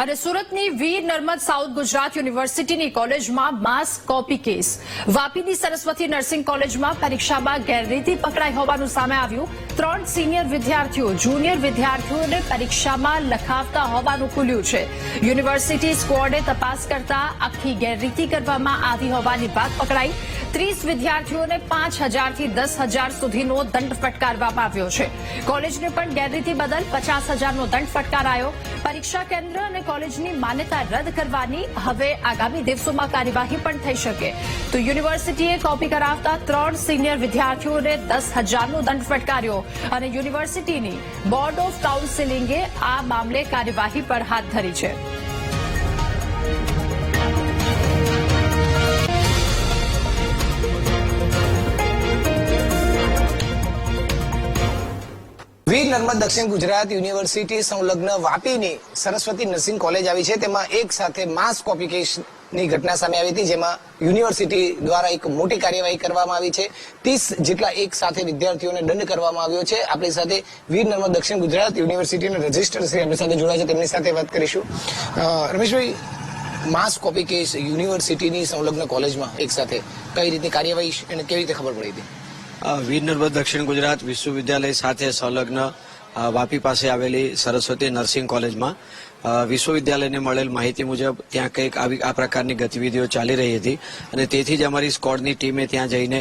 અને સુરતની વીર નર્મદ સાઉથ ગુજરાત યુનિવર્સિટીની કોલેજમાં માસ કોપી કેસ. વાપીની સરસ્વતી નર્સિંગ કોલેજમાં પરીક્ષામાં ગેરરીતિ પકડાઈ હોવાનું સામે આવ્યું. ત્રણ સિનિયર વિદ્યાર્થીઓ જુનિયર વિદ્યાર્થીઓને પરીક્ષામાં લખાવતા હોવાનું ખુલ્યું છે. યુનિવર્સિટી સ્કવોડે તપાસ કરતા આખી ગેરરીતિ કરવામાં આવી હોવાની વાત પકડાઈ. ત્રીસ વિદ્યાર્થીઓને પાંચ હજારથી દસ હજાર સુધીનો દંડ ફટકારવામાં આવ્યો છે. કોલેજને પણ ગેરરીતિ બદલ પચાસ હજારનો દંડ ફટકારાયો. પરીક્ષા કેન્દ્ર અને કોલેજની માન્યતા રદ કરવાની હવે આગામી દિવસોમાં કાર્યવાહી પણ થઈ શકે. તો યુનિવર્સિટીએ કોપી કરાવતા ત્રણ સિનિયર વિદ્યાર્થીઓને દસ હજારનો દંડ ફટકાર્યો. અને યુનિવર્સિટીની બોર્ડ ઓફ કાઉન્સિલિંગે આ મામલે કાર્યવાહી પણ હાથ ધરી છે. નર્મદ દક્ષિણ ગુજરાત યુનિવર્સિટી સંલગ્ન વાપીની સરસ્વતી નર્સિંગ કોલેજ આવી છે. તેમાં એક સાથે માસ કોપી ઘટના સામે આવી હતી, જેમાં યુનિવર્સિટી દ્વારા એક મોટી કાર્યવાહી કરવામાં આવી છે. ત્રીસ જેટલા એક સાથે વિદ્યાર્થીઓને દંડ કરવામાં આવ્યો છે. આપણી સાથે વીર નર્મદ દક્ષિણ ગુજરાત યુનિવર્સિટીના રજિસ્ટર શ્રી એમની સાથે જોડાયા છે. તેમની સાથે વાત કરીશું. રમેશભાઈ માસ કોપી કેસ યુનિવર્સિટીની સંલગ્ન કોલેજમાં એક સાથે કઈ રીતની કાર્યવાહી અને કેવી રીતે ખબર પડી હતી? વીર નર્મદ દક્ષિણ ગુજરાત વિશ્વવિદ્યાલય સાથે સંલગ્ન વાપી પાસે આવેલી સરસ્વતી નર્સિંગ કોલેજમાં વિશ્વવિદ્યાલયને મળેલ માહિતી મુજબ ત્યાં કંઈક આવી, આ પ્રકારની ગતિવિધિઓ ચાલી રહી હતી અને તેથી જ અમારી સ્કોડની ટીમે ત્યાં જઈને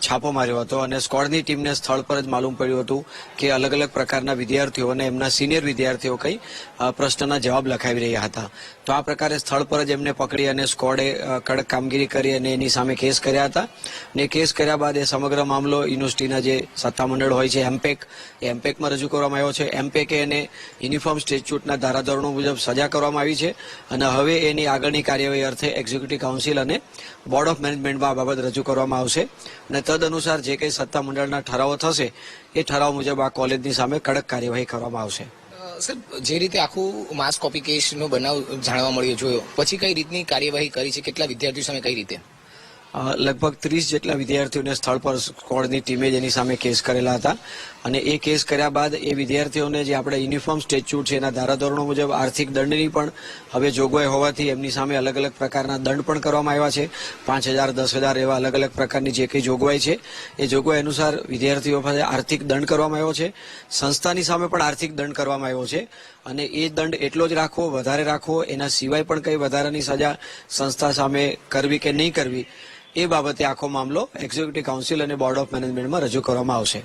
છાપો માર્યો હતો અને સ્કોડની ટીમને સ્થળ પર જ માલુમ પડ્યું હતું કે અલગ અલગ પ્રકારના વિદ્યાર્થીઓ અને એમના સિનિયર વિદ્યાર્થીઓ કઈ પ્રશ્નના જવાબ લખાવી રહ્યા હતા. તો આ પ્રકારે સ્થળ પર જ એમને પકડી અને સ્કોડે કડક કામગીરી કરી અને એની સામે કેસ કર્યા હતા. અને કેસ કર્યા બાદ એ સમગ્ર મામલો યુનિવર્સિટીના જે સત્તામંડળ હોય છે, એમપેક, એ એમપેકમાં રજૂ કરવામાં આવ્યો છે. એમપેકે એને યુનિફોર્મ સ્ટેચ્યુટના ધારાધોરણો મુજબ સજા કરવામાં આવી છે અને હવે એની આગળની કાર્યવાહી અર્થે એક્ઝિક્યુટિવ કાઉન્સિલ અને બોર્ડ ઓફ મેનેજમેન્ટમાં આ બાબત રજૂ કરવામાં આવશે. અને તદ અનુસાર જે કંઈ સત્તામંડળના ઠરાવો થશે, એ ઠરાવ મુજબ આ કોલેજની સામે કડક કાર્યવાહી કરવામાં આવશે. સર, જે રીતે આખું માસ કોપી કેસનો બનાવ જાણવા મળ્યો, જોયો, પછી કઈ રીતની કાર્યવાહી કરી છે? કેટલા વિદ્યાર્થીઓ સામે કઈ રીતે? લગભગ ત્રીસ જેટલા વિદ્યાર્થીઓને સ્થળ પર સ્કોડની ટીમે જેની સામે કેસ કરેલા હતા. અને એ કેસ કર્યા બાદ એ વિદ્યાર્થીઓને જે આપણે યુનિફોર્મ સ્ટેચ્યુટ છે એના ધારાધોરણો મુજબ આર્થિક દંડની પણ હવે જોગવાઈ હોવાથી એમની સામે અલગ અલગ પ્રકારના દંડ પણ કરવામાં આવ્યા છે. પાંચ હજાર, દસ હજાર એવા અલગ અલગ પ્રકારની જે કંઈ જોગવાઈ છે, એ જોગવાઈ અનુસાર વિદ્યાર્થીઓ પાસે આર્થિક દંડ કરવામાં આવ્યો છે. સંસ્થાની સામે પણ આર્થિક દંડ કરવામાં આવ્યો છે. અને એ દંડ એટલો જ રાખવો, વધારે રાખવો, એના સિવાય પણ કંઈ વધારાની સજા સંસ્થા સામે કરવી કે નહીં કરવી એ બાબતે આખો મામલો એક્ઝિક્યુટિવ કાઉન્સિલ અને બોર્ડ ઓફ મેનેજમેન્ટમાં રજૂ કરવામાં આવશે.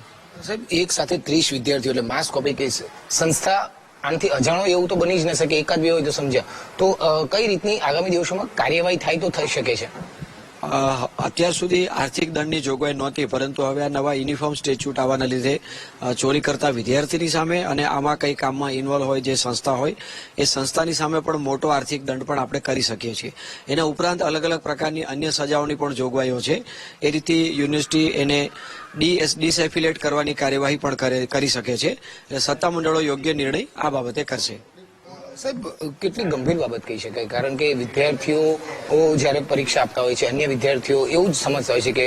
સાહેબ, એક સાથે ત્રીસ વિદ્યાર્થીઓ, એટલે માસ કોપી કેસ સંસ્થા આનાથી અજાણો એવું તો બની જ ન શકે, એકાદ બે હોય તો સમજ્યા. તો કઈ રીતની આગામી દિવસોમાં કાર્યવાહી થાય તો થઈ શકે છે? અત્યાર સુધી આર્થિક દંડની જોગવાઈ નહોતી, પરંતુ હવે આ નવા યુનિફોર્મ સ્ટેચ્યુટ આવવાના લીધે ચોરી કરતા વિદ્યાર્થીની સામે અને આમાં કઈ કામમાં ઇન્વોલ્વ હોય જે સંસ્થા હોય, એ સંસ્થાની સામે પણ મોટો આર્થિક દંડ પણ આપણે કરી શકીએ છીએ. એના ઉપરાંત અલગ અલગ પ્રકારની અન્ય સજાઓની પણ જોગવાઈઓ છે. એ રીતે યુનિવર્સિટી એને ડી ડિસેફિલેટ કરવાની કાર્યવાહી પણ કરે- કરી શકે છે. એટલે સત્તામંડળો યોગ્ય નિર્ણય આ બાબતે કરશે. સાહેબ, કેટલી ગંભીર બાબત કહી શકાય? કારણ કે વિદ્યાર્થીઓ જ્યારે પરીક્ષા આપતા હોય છે, અન્ય વિદ્યાર્થીઓ એવું જ સમજતા હોય છે કે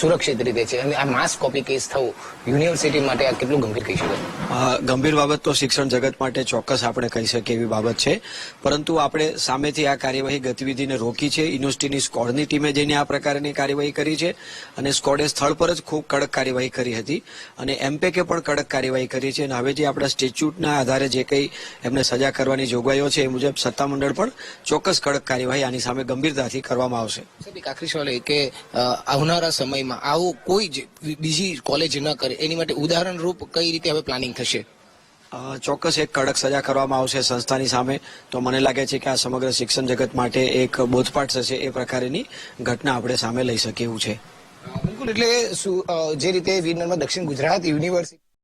સુરક્ષિત રીતે છે. અને આ માસ કોપી કેસ થવું યુનિવર્સિટી માટે આ કેટલું ગંભીર કહી શકાય? ગંભીર બાબત તો શિક્ષણ જગત માટે ચોક્કસ આપણે કહી શકીએ એવી બાબત છે. પરંતુ આપણે સામેથી આ કાર્યવાહી ગતિવિધિને રોકી છે. યુનિવર્સિટીની સ્કોડની ટીમે જઈને આ પ્રકારની કાર્યવાહી કરી છે. અને સ્કોડે સ્થળ પર જ ખૂબ કડક કાર્યવાહી કરી હતી. અને એમપેકે પણ કડક કાર્યવાહી કરી છે. અને હવે જે આપણા સ્ટેચ્યુટના આધારે જે કંઈ એમને સજા કરવાની જોગવાઈઓ છે એ મુજબ સત્તામંડળ પણ ચોક્કસ કડક કાર્યવાહી આની સામે ગંભીરતાથી કરવામાં આવશે. કાકરી સવાલ કે આવનારા સમયમાં આવું કોઈ જ બીજી કોલેજ ન કરે એની માટે ઉદાહરણ રૂપ કઈ રીતે હવે પ્લાનિંગ થશે? ચોક્કસ એક કડક સજા કરવામાં આવશે સંસ્થાની સામે. તો મને લાગે છે કે આ સમગ્ર શિક્ષણ જગત માટે એક બોધપાઠ થશે એ પ્રકારની ઘટના આપણે સામે લઈ શકીએ એવું છે. બિલકુલ. એટલે જે રીતે વીર દક્ષિણ ગુજરાત યુનિવર્સિટી